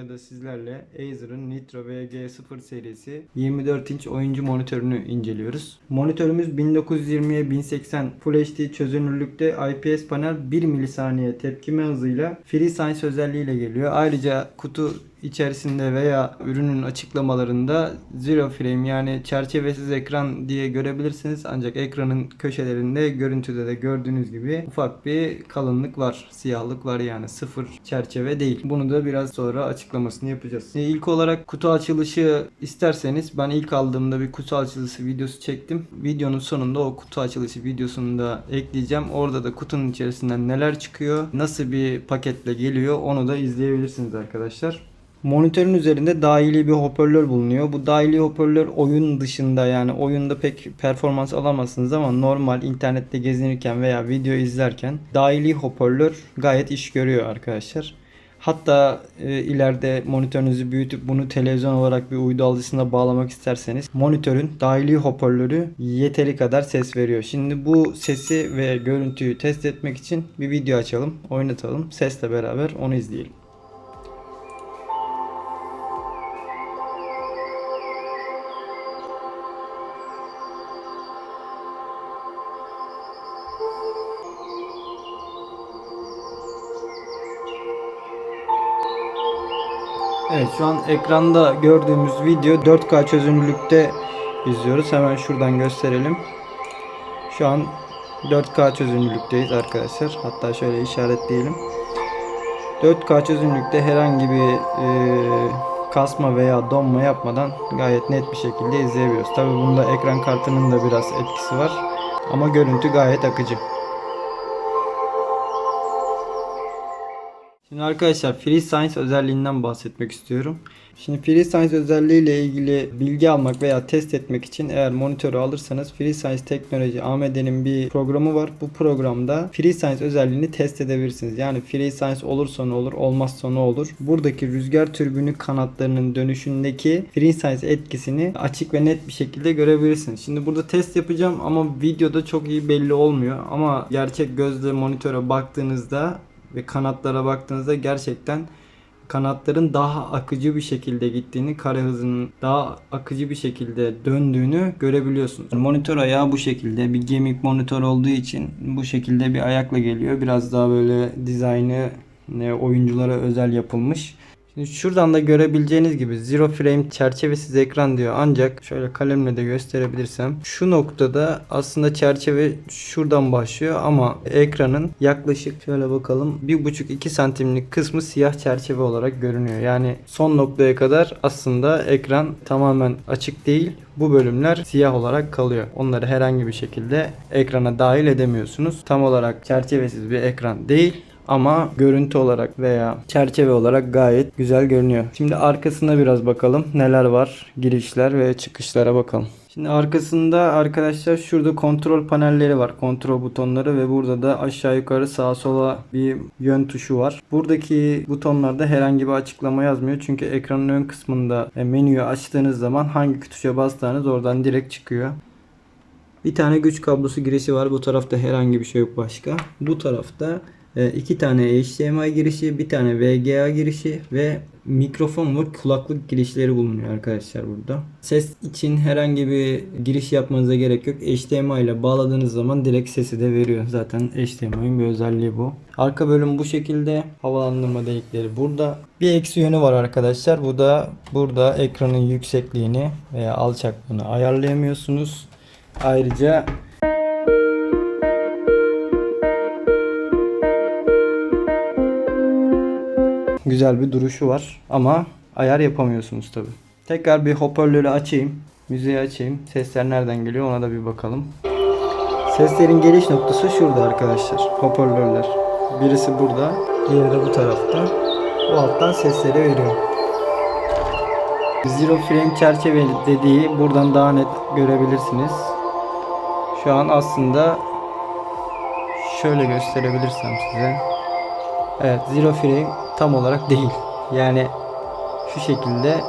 videoda sizlerle Acer'ın Nitro VG0 serisi 24 inç oyuncu monitörünü inceliyoruz. Monitörümüz 1920'ye 1080 Full HD çözünürlükte IPS panel 1 milisaniye tepkime hızıyla FreeSense özelliğiyle geliyor. Ayrıca kutu içerisinde veya ürünün açıklamalarında zero frame yani çerçevesiz ekran diye görebilirsiniz. Ancak ekranın köşelerinde görüntüde de gördüğünüz gibi ufak bir kalınlık var. Siyahlık var yani sıfır çerçeve değil. Bunu da biraz sonra açıklamasını yapacağız. E, İlk olarak kutu açılışı isterseniz ben ilk aldığımda bir kutu açılışı videosu çektim. Videonun sonunda o kutu açılışı videosunu da ekleyeceğim. Orada da kutunun içerisinden neler çıkıyor, nasıl bir paketle geliyor onu da izleyebilirsiniz arkadaşlar. Monitörün üzerinde dahili bir hoparlör bulunuyor. Bu dahili hoparlör oyun dışında yani oyunda pek performans alamazsınız ama normal internette gezinirken veya video izlerken dahili hoparlör gayet iş görüyor arkadaşlar. Hatta e, ileride monitörünüzü büyütüp bunu televizyon olarak bir uydu alıcısına bağlamak isterseniz monitörün dahili hoparlörü yeteri kadar ses veriyor. Şimdi bu sesi ve görüntüyü test etmek için bir video açalım, oynatalım. Sesle beraber onu izleyelim. Evet şu an ekranda gördüğümüz video 4K çözünürlükte izliyoruz. Hemen şuradan gösterelim. Şu an 4K çözünürlükteyiz arkadaşlar. Hatta şöyle işaretleyelim. 4K çözünürlükte herhangi bir e, kasma veya donma yapmadan gayet net bir şekilde izleyebiliyoruz. Tabi bunda ekran kartının da biraz etkisi var. Ama görüntü gayet akıcı. Şimdi arkadaşlar FreeSense özelliğinden bahsetmek istiyorum. Şimdi FreeSense özelliği ile ilgili bilgi almak veya test etmek için eğer monitörü alırsanız FreeSense Teknoloji AMD'nin bir programı var. Bu programda FreeSense özelliğini test edebilirsiniz. Yani FreeSense olursa ne olur, olmazsa ne olur. Buradaki rüzgar türbünü kanatlarının dönüşündeki FreeSense etkisini açık ve net bir şekilde görebilirsiniz. Şimdi burada test yapacağım ama videoda çok iyi belli olmuyor. Ama gerçek gözle monitöre baktığınızda ve kanatlara baktığınızda gerçekten kanatların daha akıcı bir şekilde gittiğini, kare hızının daha akıcı bir şekilde döndüğünü görebiliyorsunuz. Monitör ayağı bu şekilde bir gaming monitör olduğu için bu şekilde bir ayakla geliyor. Biraz daha böyle dizaynı e, oyunculara özel yapılmış. Şuradan da görebileceğiniz gibi zero frame çerçevesiz ekran diyor. Ancak şöyle kalemle de gösterebilirsem şu noktada aslında çerçeve şuradan başlıyor ama ekranın yaklaşık şöyle bakalım 1,5-2 santimlik kısmı siyah çerçeve olarak görünüyor. Yani son noktaya kadar aslında ekran tamamen açık değil. Bu bölümler siyah olarak kalıyor. Onları herhangi bir şekilde ekrana dahil edemiyorsunuz. Tam olarak çerçevesiz bir ekran değil ama görüntü olarak veya çerçeve olarak gayet güzel görünüyor. Şimdi arkasına biraz bakalım. Neler var? Girişler ve çıkışlara bakalım. Şimdi arkasında arkadaşlar şurada kontrol panelleri var. Kontrol butonları ve burada da aşağı yukarı sağa sola bir yön tuşu var. Buradaki butonlarda herhangi bir açıklama yazmıyor. Çünkü ekranın ön kısmında e, menüyü açtığınız zaman hangi tuşa bastığınız oradan direkt çıkıyor. Bir tane güç kablosu girişi var. Bu tarafta herhangi bir şey yok başka. Bu tarafta iki tane HDMI girişi, bir tane VGA girişi ve mikrofon ve kulaklık girişleri bulunuyor arkadaşlar burada. Ses için herhangi bir giriş yapmanıza gerek yok. HDMI ile bağladığınız zaman direkt sesi de veriyor. Zaten HDMI'nin bir özelliği bu. Arka bölüm bu şekilde. Havalandırma delikleri burada. Bir eksi yönü var arkadaşlar. Bu da burada ekranın yüksekliğini veya alçaklığını ayarlayamıyorsunuz. Ayrıca güzel bir duruşu var ama ayar yapamıyorsunuz tabi. Tekrar bir hoparlörü açayım. Müziği açayım. Sesler nereden geliyor ona da bir bakalım. Seslerin geliş noktası şurada arkadaşlar. Hoparlörler. Birisi burada. Diğeri de bu tarafta. Bu alttan sesleri veriyor. Zero frame çerçeve dediği buradan daha net görebilirsiniz. Şu an aslında şöyle gösterebilirsem size. Evet zero frame tam olarak değil. Yani şu şekilde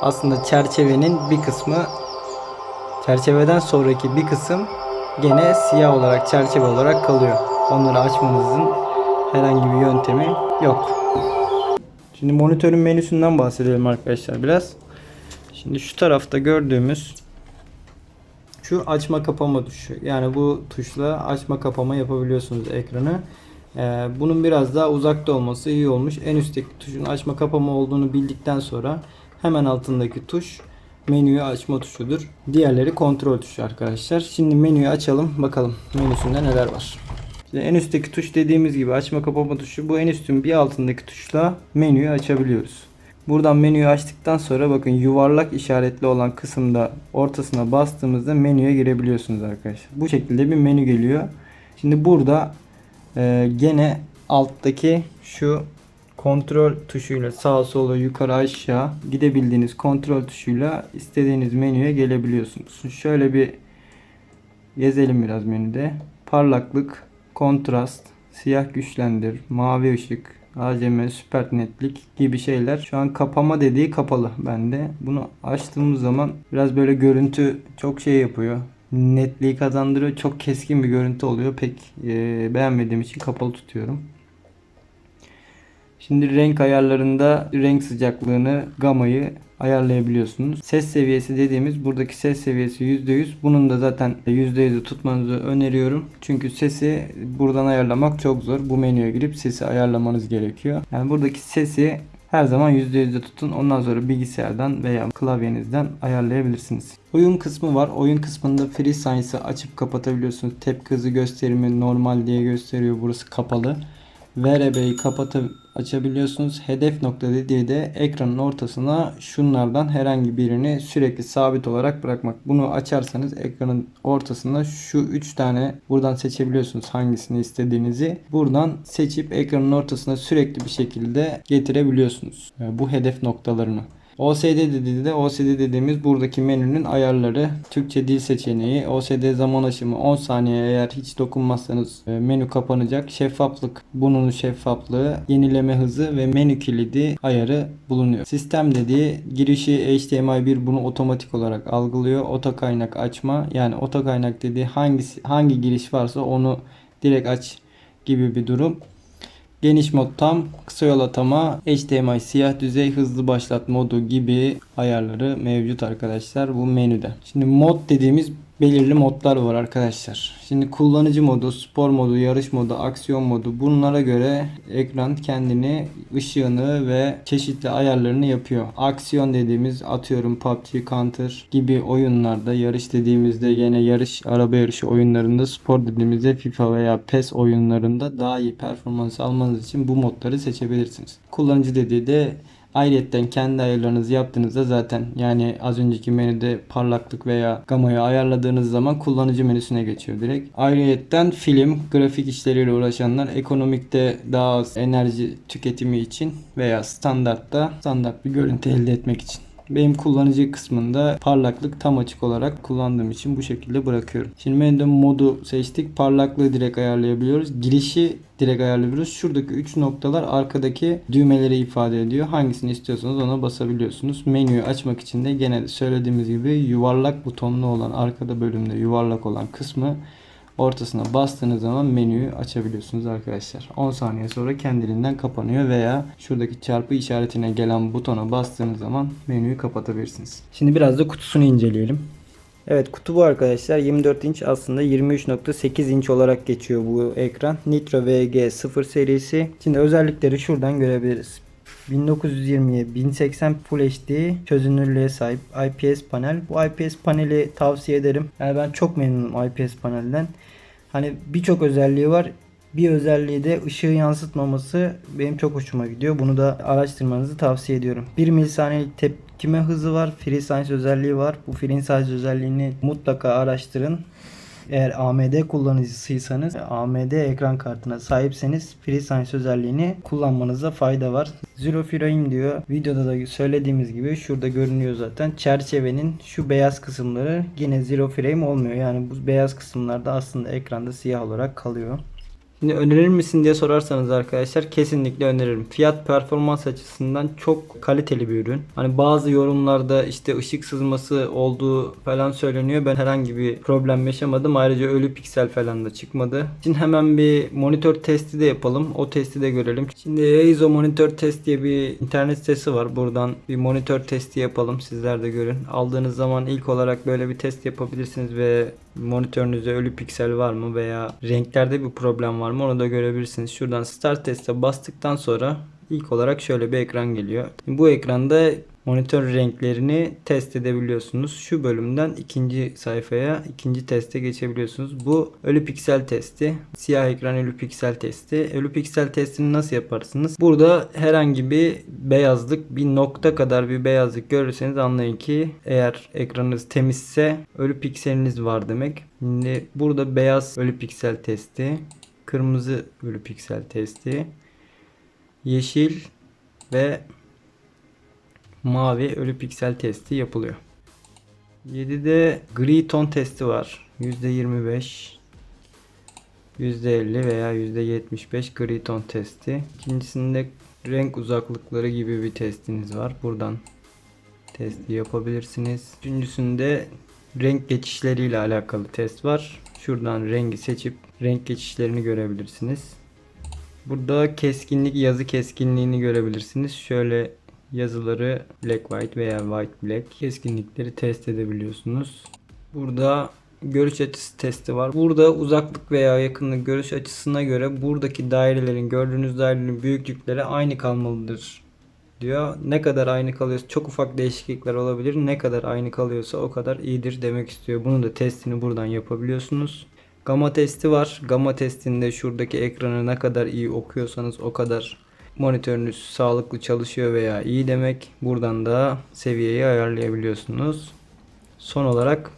aslında çerçevenin bir kısmı çerçeveden sonraki bir kısım gene siyah olarak çerçeve olarak kalıyor. Onları açmanızın herhangi bir yöntemi yok. Şimdi monitörün menüsünden bahsedelim arkadaşlar biraz. Şimdi şu tarafta gördüğümüz şu açma kapama tuşu. Yani bu tuşla açma kapama yapabiliyorsunuz ekranı. Ee, bunun biraz daha uzakta olması iyi olmuş. En üstteki tuşun açma kapama olduğunu bildikten sonra hemen altındaki tuş menüyü açma tuşudur. Diğerleri kontrol tuşu arkadaşlar. Şimdi menüyü açalım bakalım menüsünde neler var. Şimdi en üstteki tuş dediğimiz gibi açma kapama tuşu. Bu en üstün bir altındaki tuşla menüyü açabiliyoruz. Buradan menüyü açtıktan sonra bakın yuvarlak işaretli olan kısımda ortasına bastığımızda menüye girebiliyorsunuz arkadaşlar. Bu şekilde bir menü geliyor. Şimdi burada e, gene alttaki şu kontrol tuşuyla sağa sola yukarı aşağı gidebildiğiniz kontrol tuşuyla istediğiniz menüye gelebiliyorsunuz. Şöyle bir gezelim biraz menüde. Parlaklık, kontrast, siyah güçlendir, mavi ışık, ACM, süper netlik gibi şeyler. Şu an kapama dediği kapalı bende. Bunu açtığımız zaman biraz böyle görüntü çok şey yapıyor. Netliği kazandırıyor. Çok keskin bir görüntü oluyor. Pek e, beğenmediğim için kapalı tutuyorum. Şimdi renk ayarlarında renk sıcaklığını, gamayı ayarlayabiliyorsunuz. Ses seviyesi dediğimiz buradaki ses seviyesi %100. Bunun da zaten %100'ü tutmanızı öneriyorum. Çünkü sesi buradan ayarlamak çok zor. Bu menüye girip sesi ayarlamanız gerekiyor. Yani buradaki sesi her zaman %100'de tutun. Ondan sonra bilgisayardan veya klavyenizden ayarlayabilirsiniz. Oyun kısmı var. Oyun kısmında Free Science'ı açıp kapatabiliyorsunuz. Tepki hızı gösterimi normal diye gösteriyor. Burası kapalı. VRB'yi kapatıp açabiliyorsunuz. Hedef nokta dediği de ekranın ortasına şunlardan herhangi birini sürekli sabit olarak bırakmak. Bunu açarsanız ekranın ortasında şu 3 tane buradan seçebiliyorsunuz hangisini istediğinizi. Buradan seçip ekranın ortasına sürekli bir şekilde getirebiliyorsunuz. Bu hedef noktalarını. OSD dediğinde de OSD dediğimiz buradaki menünün ayarları. Türkçe dil seçeneği, OSD zaman aşımı 10 saniye eğer hiç dokunmazsanız e, menü kapanacak. Şeffaflık, bunun şeffaflığı, yenileme hızı ve menü kilidi ayarı bulunuyor. Sistem dediği girişi HDMI1 bunu otomatik olarak algılıyor. Oto kaynak açma yani oto kaynak dediği hangisi hangi giriş varsa onu direkt aç gibi bir durum. Geniş mod tam, kısa yol atama, HDMI siyah düzey, hızlı başlat modu gibi ayarları mevcut arkadaşlar bu menüde. Şimdi mod dediğimiz belirli modlar var arkadaşlar. Şimdi kullanıcı modu, spor modu, yarış modu, aksiyon modu bunlara göre ekran kendini ışığını ve çeşitli ayarlarını yapıyor. Aksiyon dediğimiz atıyorum PUBG, Counter gibi oyunlarda yarış dediğimizde yine yarış, araba yarışı oyunlarında spor dediğimizde FIFA veya PES oyunlarında daha iyi performans almanız için bu modları seçebilirsiniz. Kullanıcı dediği de Ayrıyetten kendi ayarlarınızı yaptığınızda zaten yani az önceki menüde parlaklık veya gamayı ayarladığınız zaman kullanıcı menüsüne geçiyor direkt. Ayrıyetten film, grafik işleriyle uğraşanlar ekonomikte daha az enerji tüketimi için veya standartta standart bir görüntü elde etmek için. Benim kullanıcı kısmında parlaklık tam açık olarak kullandığım için bu şekilde bırakıyorum. Şimdi menüde modu seçtik. Parlaklığı direkt ayarlayabiliyoruz. Girişi direkt ayarlayabiliyoruz. Şuradaki 3 noktalar arkadaki düğmeleri ifade ediyor. Hangisini istiyorsanız ona basabiliyorsunuz. Menüyü açmak için de gene söylediğimiz gibi yuvarlak butonlu olan arkada bölümde yuvarlak olan kısmı ortasına bastığınız zaman menüyü açabiliyorsunuz arkadaşlar. 10 saniye sonra kendiliğinden kapanıyor veya şuradaki çarpı işaretine gelen butona bastığınız zaman menüyü kapatabilirsiniz. Şimdi biraz da kutusunu inceleyelim. Evet kutu bu arkadaşlar. 24 inç aslında 23.8 inç olarak geçiyor bu ekran. Nitro VG0 serisi. Şimdi özellikleri şuradan görebiliriz. 1920'ye 1080 Full HD çözünürlüğe sahip IPS panel. Bu IPS paneli tavsiye ederim. Yani ben çok memnunum IPS panelden. Hani birçok özelliği var. Bir özelliği de ışığı yansıtmaması benim çok hoşuma gidiyor. Bunu da araştırmanızı tavsiye ediyorum. 1 milisaniyelik tepkime hızı var. FreeSense özelliği var. Bu FreeSense özelliğini mutlaka araştırın. Eğer AMD kullanıcısıysanız AMD ekran kartına sahipseniz FreeSense özelliğini kullanmanızda fayda var. Zero Frame diyor. Videoda da söylediğimiz gibi şurada görünüyor zaten. Çerçevenin şu beyaz kısımları yine Zero Frame olmuyor. Yani bu beyaz kısımlarda aslında ekranda siyah olarak kalıyor. Şimdi önerir misin diye sorarsanız arkadaşlar kesinlikle öneririm. Fiyat performans açısından çok kaliteli bir ürün. Hani bazı yorumlarda işte ışık sızması olduğu falan söyleniyor. Ben herhangi bir problem yaşamadım. Ayrıca ölü piksel falan da çıkmadı. Şimdi hemen bir monitör testi de yapalım. O testi de görelim. Şimdi Eizo monitör test diye bir internet sitesi var. Buradan bir monitör testi yapalım. Sizler de görün. Aldığınız zaman ilk olarak böyle bir test yapabilirsiniz ve monitörünüzde ölü piksel var mı veya renklerde bir problem var mı onu da görebilirsiniz. Şuradan start teste bastıktan sonra ilk olarak şöyle bir ekran geliyor. Bu ekranda monitör renklerini test edebiliyorsunuz. Şu bölümden ikinci sayfaya, ikinci teste geçebiliyorsunuz. Bu ölü piksel testi. Siyah ekran ölü piksel testi. Ölü piksel testini nasıl yaparsınız? Burada herhangi bir beyazlık, bir nokta kadar bir beyazlık görürseniz anlayın ki eğer ekranınız temizse ölü pikseliniz var demek. Şimdi burada beyaz ölü piksel testi, kırmızı ölü piksel testi, yeşil ve mavi ölü piksel testi yapılıyor. 7'de gri ton testi var. %25 %50 veya %75 gri ton testi. İkincisinde renk uzaklıkları gibi bir testiniz var. Buradan testi yapabilirsiniz. Üçüncüsünde renk geçişleriyle alakalı test var. Şuradan rengi seçip renk geçişlerini görebilirsiniz. Burada keskinlik yazı keskinliğini görebilirsiniz. Şöyle yazıları black white veya white black keskinlikleri test edebiliyorsunuz. Burada görüş açısı testi var. Burada uzaklık veya yakınlık görüş açısına göre buradaki dairelerin gördüğünüz dairelerin büyüklükleri aynı kalmalıdır diyor. Ne kadar aynı kalıyorsa çok ufak değişiklikler olabilir. Ne kadar aynı kalıyorsa o kadar iyidir demek istiyor. Bunu da testini buradan yapabiliyorsunuz. Gamma testi var. Gamma testinde şuradaki ekranı ne kadar iyi okuyorsanız o kadar monitörünüz sağlıklı çalışıyor veya iyi demek. Buradan da seviyeyi ayarlayabiliyorsunuz. Son olarak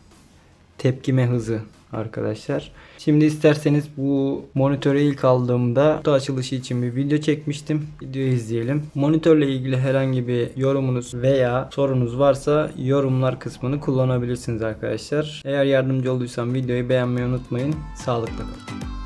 tepkime hızı arkadaşlar. Şimdi isterseniz bu monitörü ilk aldığımda kutu açılışı için bir video çekmiştim. Videoyu izleyelim. Monitörle ilgili herhangi bir yorumunuz veya sorunuz varsa yorumlar kısmını kullanabilirsiniz arkadaşlar. Eğer yardımcı olduysam videoyu beğenmeyi unutmayın. Sağlıkla kalın.